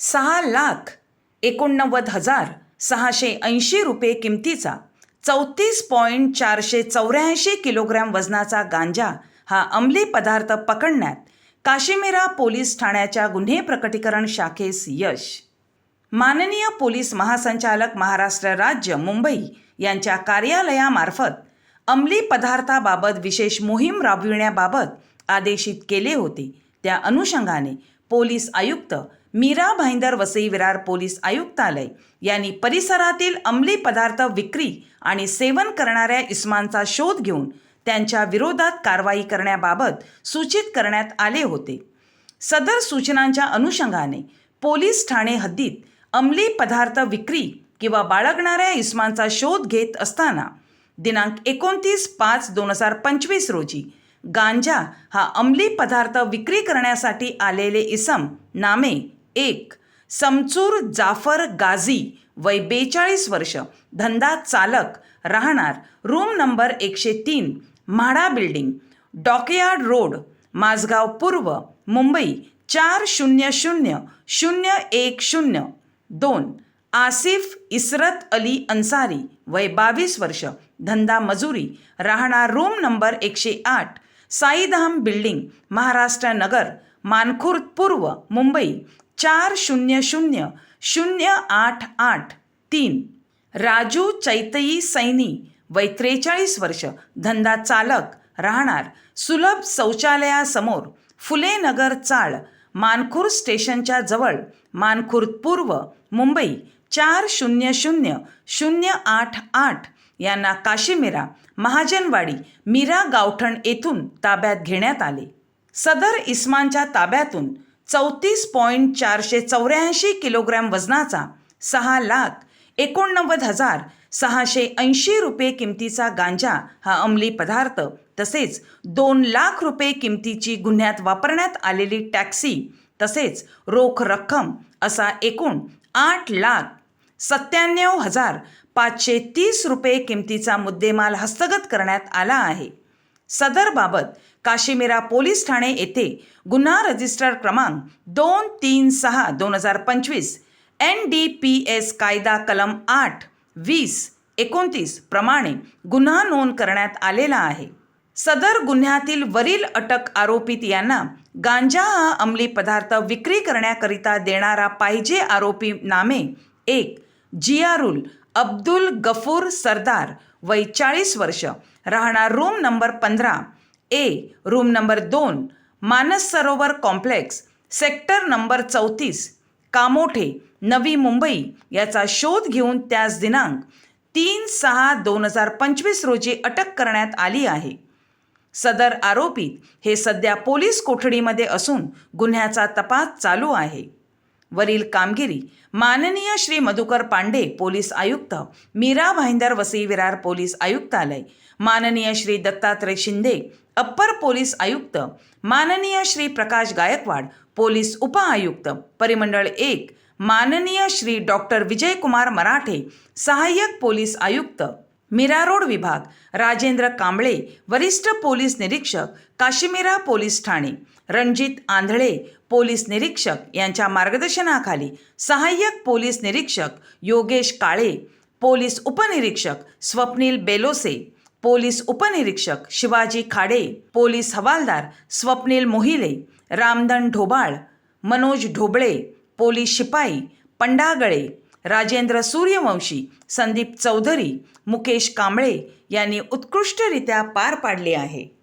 सहा लाख एकोणनव्वद हजार सहाशे ऐंशी रुपये किमतीचा चौतीस पॉईंट चारशे चौऱ्याऐंशी किलोग्रॅम वजनाचा गांजा हा अंमली पदार्थ पकडण्यात काशिमेरा पोलीस ठाण्याच्या गुन्हे प्रकटीकरण शाखेस यश. माननीय पोलीस महासंचालक महाराष्ट्र राज्य मुंबई यांच्या कार्यालयामार्फत अंमली पदार्थाबाबत विशेष मोहीम राबविण्याबाबत आदेशित केले होते. त्या अनुषंगाने पोलीस आयुक्त मीरा भाईंदर वसई विरार पोलीस आयुक्तालय यांनी परिसरातील अंमली पदार्थ विक्री आणि सेवन करणाऱ्या इस्मांचा शोध घेऊन त्यांच्या विरोधात कारवाई करण्याबाबत सूचित करण्यात आले होते. सदर सूचनांच्या अनुषंगाने पोलीस ठाणे हद्दीत अंमली पदार्थ विक्री किंवा बाळगणाऱ्या इस्मांचा शोध घेत असताना दिनांक एकोणतीस पाच दोन हजार पंचवीस रोजी गांजा हा अंमली पदार्थ विक्री करण्यासाठी आलेले इसम नामे एक. समचूर जाफर गाझी वय बेचाळीस वर्ष. धंदा चालक राहणार. रूम नंबर एकशे तीन. MHADA building. Dockyard road. Mazgaon पूर्व. मुंबई. चार शून्य शून्य शून्य एक शून्य. दोन. आसिफ इस्रत अली अन्सारी वय बावीस वर्ष. धंदा मजुरी. राहणार रूम नंबर एकशे आठ. साईधाम बिल्डिंग. महाराष्ट्र नगर. मानखुर्द पूर्व. मुंबई. चार शून्य शून्य शून्य आठ आठ तीन. राजू चैतई सैनी वय त्रेचाळीस वर्ष धंदा चालक राहणार. सुलभ शौचालयासमोर फुले नगर चाळ मानखुर्द स्टेशनच्या जवळ मानखुर्द पूर्व मुंबई. चार शून्य शून्य शून्य आठ आठ यांना काशीमिरा महाजनवाडी मीरा गावठण येथून ताब्यात घेण्यात आले. सदर इस्मानच्या ताब्यातून चौतीस पॉईंट चारशे चौऱ्याऐंशी किलोग्रॅम वजनाचा सहा लाख एकोणनव्वद हजार सहाशे ऐंशी रुपये किमतीचा गांजा हा अंमली पदार्थ तसेच दोन लाख रुपये किमतीची गुन्ह्यात वापरण्यात आलेली टॅक्सी तसेच रोख रक्कम असा एकूण आठ लाख सत्त्याण्णव हजार पाचशे तीस रुपये किमतीचा मुद्देमाल हस्तगत करण्यात आला आहे. सदरबाबत काशीमेरा पोलीस ठाणे येथे गुन्हा रजिस्टर क्रमांक दोन तीन सहा दोन हजार पंचवीस एन डी पी एस कायदा कलम आठ वीस एकोणतीस प्रमाणे गुन्हा नोंद करण्यात आलेला आहे. सदर गुन्ह्यातील वरील अटक आरोपित यांना गांजा हा अंमली पदार्थ विक्री करण्याकरिता देणारा पाहिजे आरोपी नामे एक जियारुल अब्दुल गफूर सरदार वय चाळीस वर्ष राहणार रूम नंबर पंधरा ए रूम नंबर दोन मानस सरोवर कॉम्प्लेक्स सेक्टर नंबर चौतीस कामोठे नवी मुंबई याचा शोध घेऊन त्याच दिनांक तीन सहा दोन हजार पंचवीस रोजी अटक करण्यात आली आहे. सदर आरोपीत हे सध्या पोलीस कोठडीमध्ये असून गुन्ह्याचा तपास चालू आहे. वरील कामगिरी माननीय श्री मधुकर पांडे पोलीस आयुक्त मीरा भाईंदर वसई विरार पोलीस आयुक्तालय माननीय श्री दत्तात्रय शिंदे अप्पर पोलीस आयुक्त माननीय श्री प्रकाश गायकवाड पोलीस उपआयुक्त परिमंडळ एक माननीय श्री डॉक्टर विजयकुमार मराठे सहाय्यक पोलीस आयुक्त मीरा रोड विभाग राजेंद्र कांबळे वरिष्ठ पोलीस निरीक्षक काश्मीरा पोलीस ठाणे रणजित आंधळे पोलीस निरीक्षक यांच्या मार्गदर्शनाखाली सहाय्यक पोलीस निरीक्षक योगेश काळे पोलीस उपनिरीक्षक स्वप्नील बेलोसे पोलीस उपनिरीक्षक शिवाजी खाडे पोलीस हवालदार स्वप्नील मोहिले रामधन ढोबाळ मनोज ढोबळे पोलीस शिपाई पंडागळे राजेंद्र सूर्यवंशी संदीप चौधरी मुकेश कांबळे यांनी उत्कृष्टरित्या पार पाडले आहे.